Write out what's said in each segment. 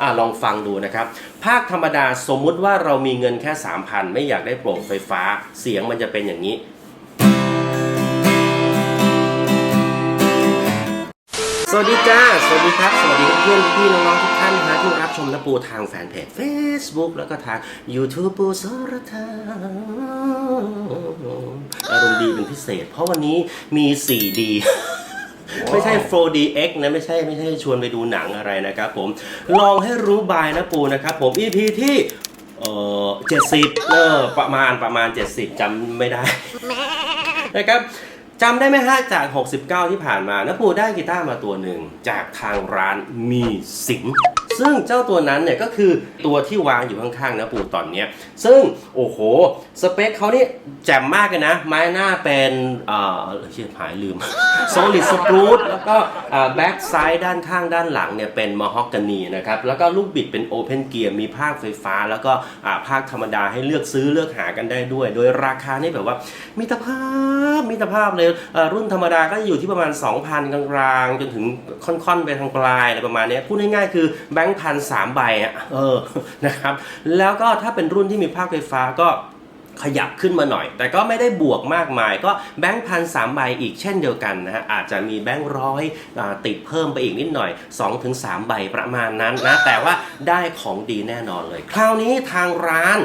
อะลองฟังดูนะครับ ภาคธรรมดาสมมุติว่าเรามีเงินแค่ 3,000 ไม่อยากได้โปร่งไฟฟ้า เสียงมันจะเป็นอย่างนี้สวัสดีจ้า สวัสดีครับ สวัสดีเพื่อนพี่น้องๆทุกท่านนะที่รับชมนปูทางแฟนเพจ Facebook แล้วก็ทาง YouTube ปูสรทาอารมณ์ดีเป็นพิเศษ เพราะวันนี้มี 4D ไม่ใช่ 4DX นะไม่ใช่ไม่ใช่ชวนไปดูหนังอะไรนะครับผมลองให้รู้บายนะปูนะครับผม EP ที่เอ่อ70เออประมาณประมาณ 70จำไม่ได้ นะครับจำได้ไหมฮะจาก 69 ที่ผ่านมานะปูได้กีตาร์มาตัวหนึ่งจากทางร้านมีสิง ซึ่งเจ้าตัวนั้นเนี่ยก็คือตัวที่วางอยู่ข้างๆนะปูตอนเนี้ยซึ่งโอ้โห สเปคเขานี่แจ่มมากเลยนะ ไม้หน้าเป็นเอ่อเชื่อหายลืม solid spruce แล้วก็แบ็กไซด์ด้านข้างด้านหลังเนี่ยเป็นม a ฮอกกานีนะครับแล้วก็ลูกบิดเป็นโอเพนเกียร์มีภาคไฟฟ้า แล้วก็ภาคธรรมดาให้เลือกซื้อเลือกหากันได้ด้วย โดยราคานี่แบบว่ามิตรภาพมิตรภาพเลยรุ่นธรรมดาก็อยู่ที่ประมาณ 2,000 กลางๆ จนถึงค่อนๆ ไปทางปลายอะไรประมาณนี้พูดง่ายๆ คือแบงค์พันสามใบอะเออนะครับแล้วก็ถ้าเป็นรุ่นที่มีภาคไฟฟ้าก็ขยับขึ้นมาหน่อย แต่ก็ไม่ได้บวกมากมาย ก็แบงค์พันสามใบอีกเช่นเดียวกันนะฮะอาจจะมีแบงค์ร้อยติดเพิ่มไปอีกนิดหน่อย 2-3 ใบประมาณนั้นนะแต่ว่าได้ของดีแน่นอนเลย คราวนี้ทางร้าน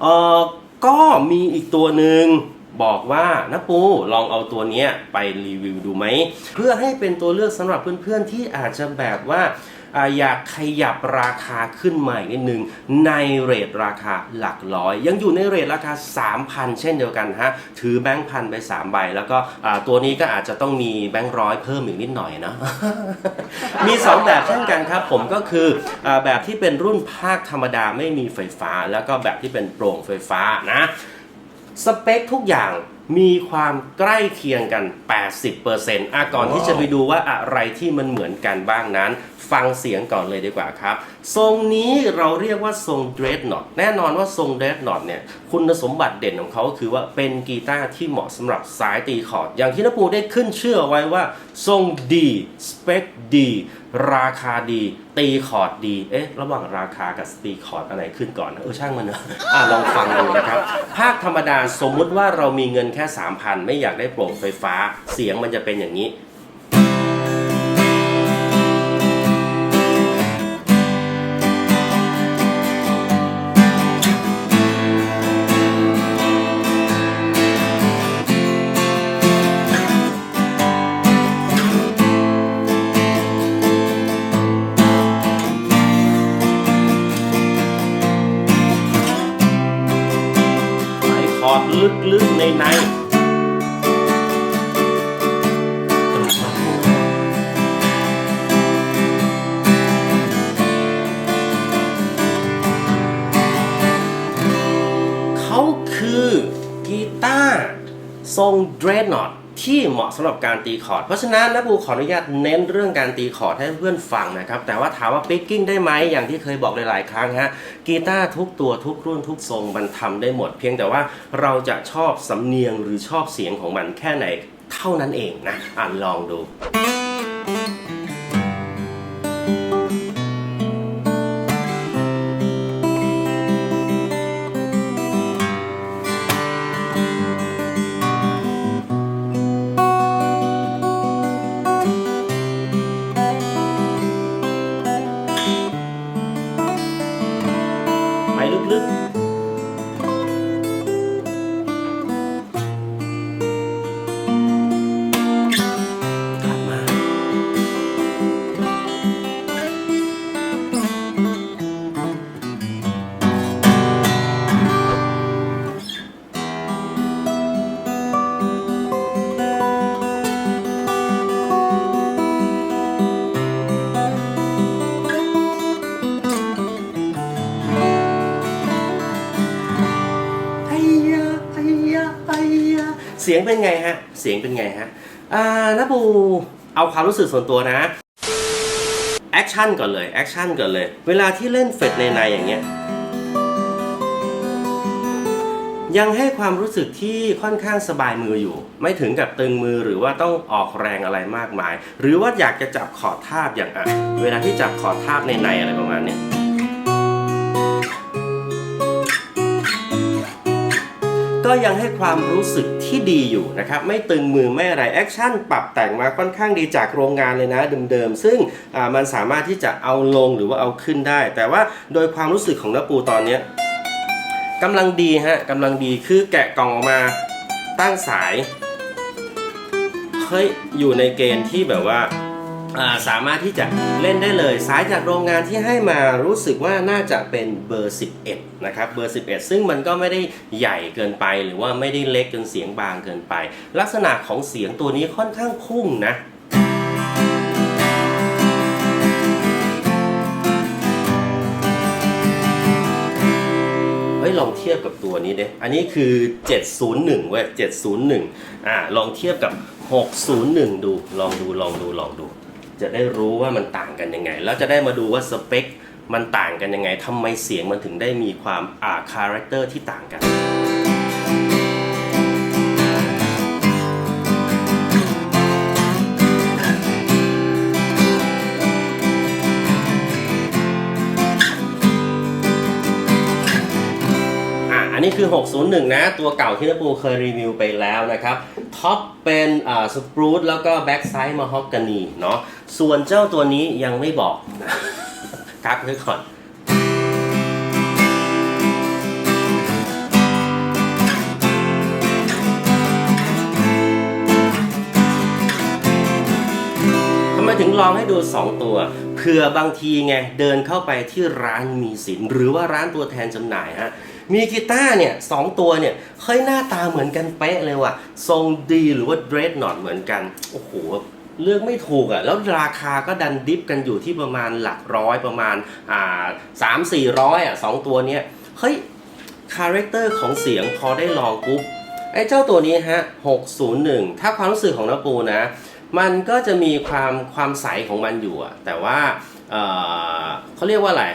เออก็มีอีกตัวหนึ่ง บอกว่านะปูลองเอาตัวนี้ไปรีวิวดูไหม เพื่อให้เป็นตัวเลือกสำหรับเพื่อนๆที่อาจจะแบบว่าอยากขยับราคาขึ้นมาอีกนิดนึงในเรทราคาหลักร้อย ยังอยู่ในเรทราคา 3,000 เช่นเดียวกันฮะ ถือแบงค์พันไป 3 ใบ แล้วก็ตัวนี้ก็อาจจะต้องมีแบงค์ร้อยเพิ่มอีกนิดหน่อยนะ มี 2 แบบเช่นกันครับ ผมก็คืออแบบที่เป็นรุ่นภาคธรรมดาไม่มีไฟฟ้า แล้วก็แบบที่เป็นโปร่งไฟฟ้านะ สเปคทุกอย่างมีความใกล้เคียงกัน 80%อะก่อนที่จะไปดูว่าอะไรที่มันเหมือนกันบ้างนั้น ฟังเสียงก่อนเลยดีกว่าครับ ทรงนี้เราเรียกว่าทรง Dreadnought แน่นอนว่าทรง Dreadnought เนี่ยคุณสมบัติเด่นของเขาก็คือว่าเป็นกีตาร์ที่เหมาะสำหรับสายตีคอร์ด อย่างที่นปูได้ขึ้นเชื่อไว้ว่า ทรงดีสเปคดีราคาดี ตีคอร์ดดี เอ๊ะ ระหว่างราคากับตีคอร์ดอะไรขึ้นก่อนนะเออช่างมันเนอะอะลองฟังดูนะครับ ภาคธรรมดาสมมุติว่าเรามีเงินแค่ 3,000 ไม่อยากได้โปร่งไฟฟ้า เสียงมันจะเป็นอย่างนี้ อดลึกๆในในเขาคือกีตาร์ทรงเดรนอต ที่เหมาะสำหรับการตีคอร์ด เพราะฉะนั้นนะบูขออนุญาตเน้นเรื่องการตีคอร์ดให้เพื่อนฟังนะครับ แต่ว่าถามว่าปิกกิ้งได้ไหมอย่างที่เคยบอกหลาย ๆ ครั้งฮะกีตาร์ทุกตัวทุกรุ่นทุกทรงมันทำได้หมด เพียงแต่ว่าเราจะชอบสำเนียงหรือชอบเสียงของมันแค่ไหนเท่านั้นเองนะอ่านลองดู ไเสียงเป็นไงฮะ เสียงเป็นไงฮะ อ่านะปูเอาความรู้สึกส่วนตัวนะ แอคชั่นก่อนเลย แอคชั่นก่อนเลย เวลาที่เล่นเฟดในในๆอย่างเงี้ย ยังให้ความรู้สึกที่ค่อนข้างสบายมืออยู่ ไม่ถึงกับตึงมือหรือว่าต้องออกแรงอะไรมากมาย หรือว่าอยากจะจับขอดทาบอย่างอะ เวลาที่จับขอดทาบในในๆอะไรประมาณเนี้ย ก็ยังให้ความรู้สึกที่ดีอยู่นะครับ ไม่ตึงมือไม่อะไรแอคชั่นปรับแต่งมาค่อนข้างดีจากโรงงานเลยนะเดิมๆ ซึ่งมันสามารถที่จะเอาลงหรือว่าเอาขึ้นได้ แต่ว่าโดยความรู้สึกของน้าปูตอนนี้กำลังดีฮะกำลังดีคือแกะกล่องออกมาตั้งสายเฮ้ยอยู่ในเกณฑ์ที่แบบว่า สามารถที่จะเล่นได้เลยสายจากโรงงานที่ให้มารู้สึกว่าน่าจะเป็นเบอร์ 11 นะครับเบอร์ 11 ซึ่งมันก็ไม่ได้ใหญ่เกินไปหรือว่าไม่ได้เล็กจนเสียงบางเกินไป ลักษณะของเสียงตัวนี้ค่อนข้างพุ่งนะเฮ้ยลองเทียบกับตัวนี้เด้อันนี้คือ 701เว้ย701 อ่าลองเทียบกับ 601 ดู ลองดู ลองดู ลองดู จะได้รู้ว่ามันต่างกันยังไง แล้วจะได้มาดูว่าสเปคมันต่างกันยังไงทำไมเสียงมันถึงได้มีความอ่าคาแรคเตอร์ที่ต่างกัน นนี้คือ 601 นะ ตัวเก่าที่นปูเคยรีวิวไปแล้วนะครับ ท็อปเป็นอ่าสปรูตแล้วก็แบ็กไซด์มาฮอกกานีเนาะ ส่วนเจ้าตัวนี้ยังไม่บอกนะกักไว้ก่อนทำไมถึงลองให้ดู 2 ตัวเผื่อบางทีไงเดินเข้าไปที่ร้านมีสิน หรือว่าร้านตัวแทนจำหน่ายฮะ มีกีตาร์เนี่ยสองตัวเนี่ยเฮ้ยหน้าตาเหมือนกันเป๊ะเลยว่ะ ทรงดีหรือว่าเดรสนอตเหมือนกัน โอ้โหเลือกไม่ถูกอะ่ะแล้วราคาก็ดันดิฟกันอยู่ที่ประมาณหลักร้อยประมาณอ่าสามสี่ร้อยอะสองตัวเนี้ยเฮ้ยคาแรคเตอร์ของเสียงพอได้ลองปุ๊บไอ้เจ้าตัวนี้ฮะ 601 ถ้าความรู้สึกของนปูนะ มันก็จะมีความความใสของมันอยู่อะแต่ว่าเออเขาเรียกว่าอะไร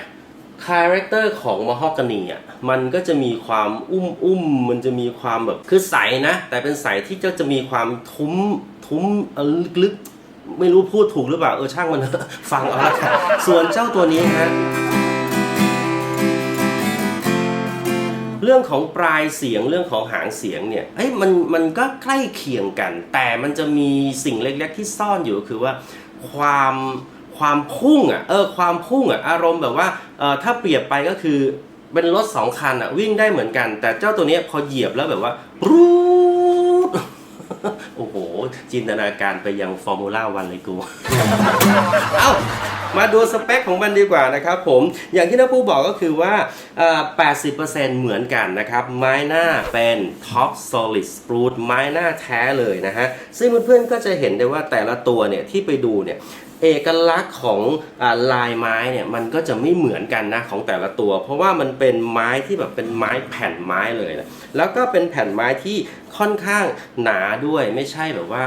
คาแรคเตอร์ของม a ฮอกกานีอะมันก็จะมีความอุ้มอุ้มมันจะมีความแบบคือใสนะ แต่เป็นใสที่จะจะมีความทุ้มทุ้มเออลึกๆไม่รู้พูดถูกหรือเปล่า เออช่างมันฟังเอาละกันส่วนเจ้าตัวนี้ฮะเรื่องของปลายเสียงเรื่องของหางเสียงเนี่ยเอ้ยมันมันก็ใกล้เคียงกัน แต่มันจะมีสิ่งเล็กๆที่ซ่อนอยู่คือว่าความ ความพุ่งอะเออความพุ่งอะอารมณ์แบบว่าเออถ้าเปรียบไปก็คือเป็นรถสองคันอะวิ่งได้เหมือนกัน แต่เจ้าตัวนี้พอเหยียบแล้วแบบว่าปรูดโอ้โห จินตนาการไปยังฟอร์มูล่าวันเลยกู เอ้า มาดูสเปคของมันดีกว่านะครับผม อย่างที่น้าปูบอกก็คือว่าเอ่อ80%เหมือนกันนะครับ ไม้หน้าเป็น Top Solid Spruce ไม้หน้าแท้เลยนะฮะ ซึ่งเพื่อนๆก็จะเห็นได้ว่าแต่ละตัวเนี่ยที่ไปดูเนี่ย เอกลักษณ์ของอลายไม้เนี่ยมันก็จะไม่เหมือนกันนะของแต่ละตัว เพราะว่ามันเป็นไม้ที่แบบเป็นไม้แผ่นไม้เลยนะแล้วก็เป็นแผ่นไม้ที่ค่อนข้างหนาด้วยไม่ใช่แบบว่า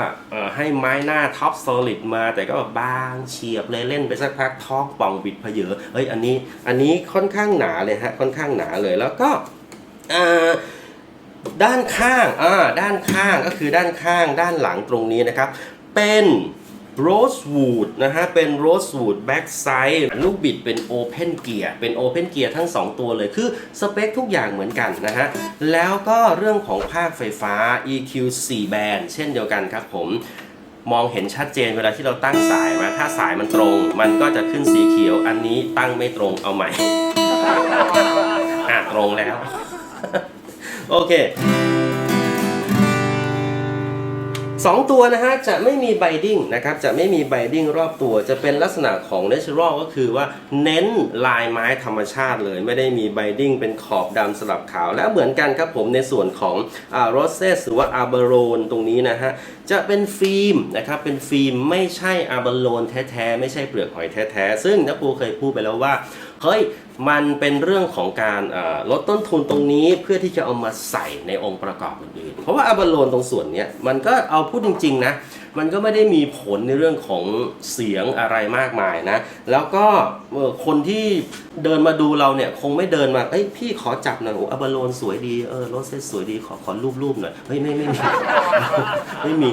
ให้ไม้หน้าท็อป s อลิดมาแต่ก็แบบบางเฉียบเลยเล่นไปสักพักท้องป่องบิดเพเยอเอ้ยอันนี้อันนี้ค่อนข้างหนาเลยฮะค่อนข้างหนาเลยแล้วก็ด้านข้างอ่าด้านข้างก็คือด้านข้างด้านหลังตรงนี้นะครับ เป็น Rosewood นะฮะ เป็น Rosewood Backside ลูกบิดเป็น Open Gear เป็น Open Gear ทั้ง 2 ตัวเลย คือสเปคทุกอย่างเหมือนกันนะฮะ แล้วก็เรื่องของภาคไฟฟ้า EQ 4 band เช่นเดียวกันครับผมมองเห็นชัดเจนเวลาที่เราตั้งสายมา ถ้าสายมันตรง มันก็จะขึ้นสีเขียว อันนี้ตั้งไม่ตรงเอาใหม่ อะตรงแล้ว โอเค สองตัวนะฮะจะไม่มีไบดิ้งนะครับจะไม่มีไบดิ้งรอบตัวจะเป็นลักษณะของ natural ก็คือว่าเน้นลายไม้ธรรมชาติเลย ไม่ได้มีไบดิ้งเป็นขอบดำสลับขาว และเหมือนกันครับผมในส่วนของอ่าโรเซสหรือว่าอาร์เบโรนตรงนี้นะฮะจะเป็นฟิล์มนะครับเป็นฟิล์มไม่ใช่อาร์เบโรนแท้ๆ ไม่ใช่เปลือกหอยแท้ๆ ซึ่งนักปูเคยพูดไปแล้วว่า เฮ้ยมันเป็นเรื่องของการลดต้นทุนตรงนี้เพื่อที่จะเอามาใส่ในองค์ประกอบอื่นๆ เพราะว่าอาบาโลนตรงส่วนนี้มันก็เอาพูดจริงๆนะมันก็ไม่ได้มีผลในเรื่องของเสียงอะไรมากมายนะ แล้วก็คนที่เดินมาดูเราเนี่ยคงไม่เดินมาเอ้ยพี่ขอจับหน่อยโอ้อาบาโลนสวยดีเออรถเซ็ตสวยดีขอขอรูปๆหน่อยเฮ้ยไม่ไม่มีไม่มี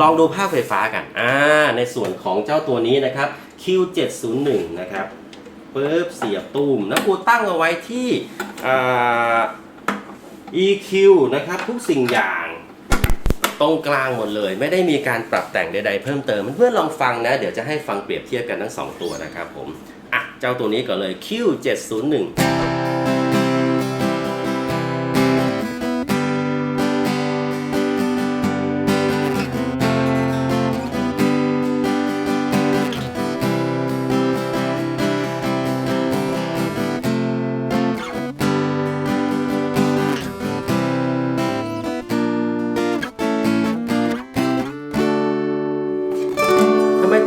ลองดูภาพไฟฟ้ากันอ่าในส่วนของเจ้าตัวนี้นะครับ Q701 นะครับ ปุ๊บเสียบตูมแล้วกูตั้งเอาไว้ที่ EQ นะครับ ทุกสิ่งอย่างตรงกลางหมดเลย ไม่ได้มีการปรับแต่งใด ๆ เพิ่มเติมเพื่อนๆลองฟังนะ เดี๋ยวจะให้ฟังเปรียบเทียบกันทั้งสองตัวนะครับผม อะ เจ้าตัวนี้ก่อนเลย Q701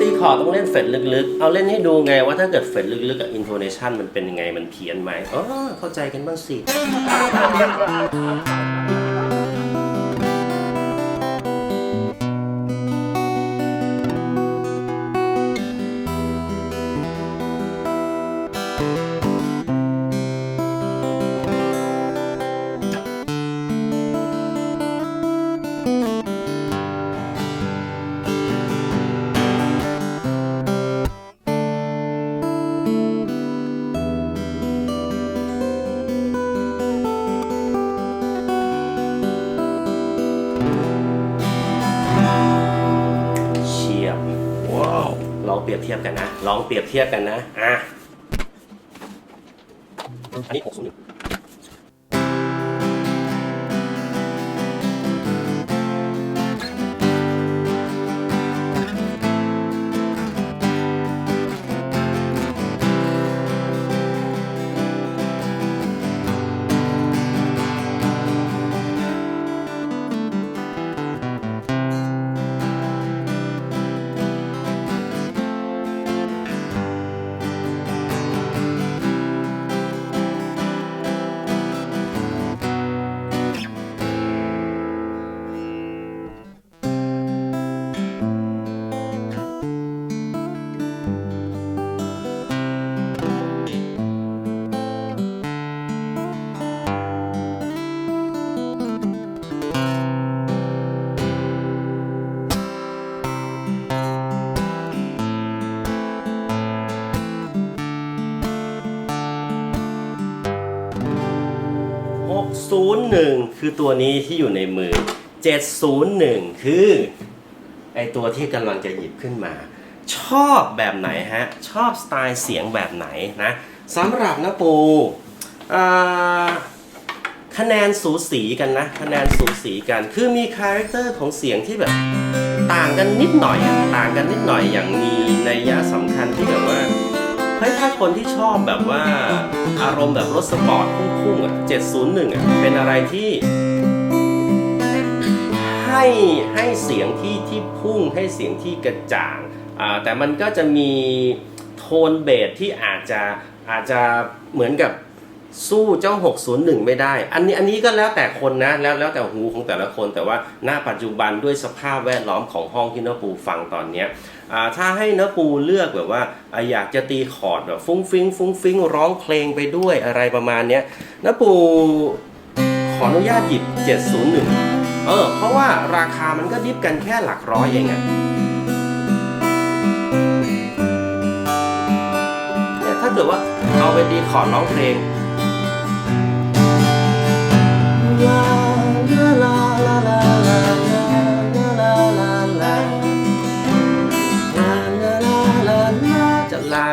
ตีคอร์ดต้องเล่นเฟดลึกๆ เอาเล่นให้ดูไงว่าถ้าเกิดเฟดลึกๆกับอินโทเนชันมันเป็นยังไงมันเพี้ยนไหมอ๋อเข้าใจกันบ้างสิ ลองเปรียบเทียบกันนะ อะ 601 คือตัวนี้ที่อยู่ในมือ 701 คือไอตัวที่กำลังจะหยิบขึ้นมา ชอบแบบไหนฮะ ชอบสไตล์เสียงแบบไหนนะสำหรับนะปูคะแนนสูสีกันนะคะแนนสูสีกันคือมีคาแรคเตอร์ของเสียงที่แบบ ต่างกันนิดหน่อย ต่างกันนิดหน่อยอย่างมีนัยยะสำคัญที่แบบ เฮ้ยถ้าคนที่ชอบแบบว่าอารมณ์แบบรถสปอร์ตพุ่งๆอะ701อะเป็นอะไรที่ให้ให้เสียงที่ที่พุ่งให้เสียงที่กระจ่างอ่าแต่มันก็จะมีโทนเบสที่อาจจะอาจจะเหมือนกับสู้เจ้า 601 ไม่ได้ อันนี้อันนี้ก็แล้วแต่คนนะ แล้วแล้วแต่หูของแต่ละคน แต่ว่าณปัจจุบันด้วยสภาพแวดล้อมของห้องที่น้าปูฟังตอนเนี้ย ถ้าให้น้าปูเลือกแบบว่าอยากจะตีคอร์ดแบบฟุ้งฟิ้งฟุ้งฟิ้งร้องเพลงไปด้วยอะไรประมาณเนี้ยน้าปูขออนุญาตหยิบ 701 เออ เพราะว่าราคามันก็ดิฟกันแค่หลักร้อยเองอะเนี่ยถ้าเกิดว่าเอาไปตีคอร์ดร้องเพลง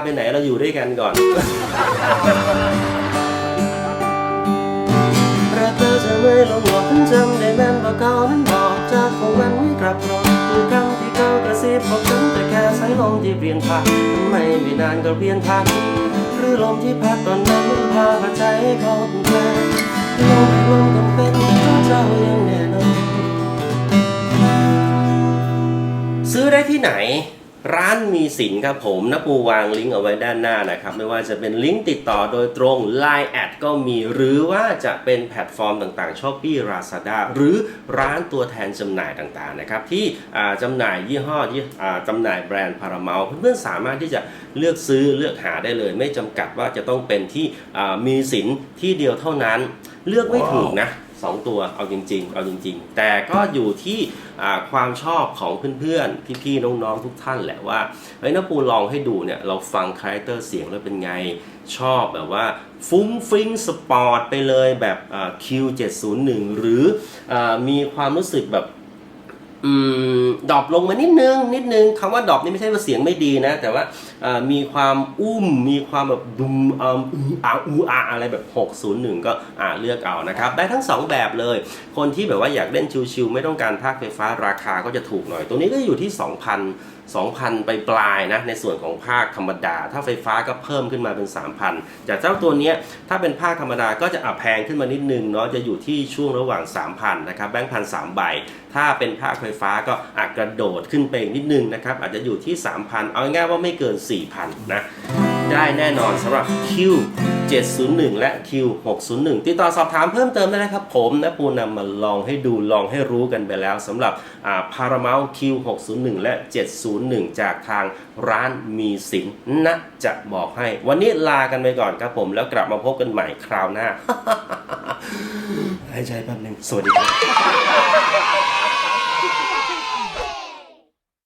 ไปไหนเราอยู่ด้วยกันก่อนรักเธอจะไม่ลงหลอกฉันจำได้แม่นว่าเขานั้นบอกจากของมันไม่กลับรอกคือคำที่เขากระซิบบอกฉันแต่แค่สายลมที่เปลี่ยนผ่านทำไมไม่นานก็เปลี่ยนผ่านหรือลมที่พัดตอนนั้นมันพาหัวใจเขาเป็นแฟนลมให้ลมต้องเป็นของเจ้าย่างแน่นอนซื้อได้ที่ไหน ร้านมีสินครับผมนะปูวางลิงก์เอาไว้ด้านหน้านะครับ ไม่ว่าจะเป็นลิงก์ติดต่อโดยตรง Line แอดก็มีหรือว่าจะเป็นแพลตฟอร์มต่างๆ s h อ p e e Lazada หรือร้านตัวแทนจำหน่ายต่างๆนะครับ ที่อ่าจำหน่ายยี่ห้อที่จำหน่ายแบรนด์พาราเมลเพื่อนๆสามารถที่จะเลือกซื้อเลือกหาได้เลย ไม่จำกัดว่าจะต้องเป็นที่มีสินที่เดียวเท่านั้น เลือกไม่ถูกนะ 2 ตัวเอาจริง ๆ เอาจริง ๆ แต่ก็อยู่ที่ความชอบของเพื่อนๆพี่ๆน้องๆทุกท่านแหละว่าเฮ้ยน้าปูลองให้ดูเนี่ยเราฟังคาแรคเตอร์เสียงแล้วเป็นไงชอบแบบว่าฟุ้งฟิ้งสปอร์ตไปเลยแบบ Q701 หรืออมีความรู้สึกแบบ ดรอปลงมานิดนึง นิดนึงคำว่าดรอปนี่ไม่ใช่ว่าเสียงไม่ดีนะ แต่ว่ามีความอุ้ม มีความแบบดุมอืมอืออาอูอาอะไรแบบ 601 ก็อ่าเลือกเอานะครับ ได้ทั้ง 2 แบบเลย คนที่แบบว่าอยากเล่นชิวๆไม่ต้องการภาคไฟฟ้าราคาก็จะถูกหน่อย ตัวนี้ก็อยู่ที่ 2,000 2,000 ไปปลายนะในส่วนของภาคธรรมดา ถ้าไฟฟ้าก็เพิ่มขึ้นมาเป็น 3,000 จากเจ้าตัวนี้ถ้าเป็นภาคธรรมดาก็จะอะแพงขึ้นมานิดนึงเนาะจะอยู่ที่ช่วงระหว่าง 3,000นะครับแบงค์พันสามใบ ถ้าเป็นภาคไฟฟ้าก็อาจกระโดดขึ้นไปอีกนิดนึงนะครับอาจจะอยู่ที่ 3,000 เอาง่ายๆว่าไม่เกิน 4,000 นะ ได้แน่นอนสำหรับ Q 701 และ Q 601 ติดต่อสอบถามเพิ่มเติมได้นะครับ ผมนะปูนำมาลองให้ดูลองให้รู้กันไปแล้วสำหรับอ่า Paramount Q 601 และ 701 จากทางร้านมีสินนะจะบอกให้ วันนี้ลากันไปก่อนครับผมแล้วกลับมาพบกันใหม่คราวหน้าหายใจแป๊บนึงสวัสดีครับ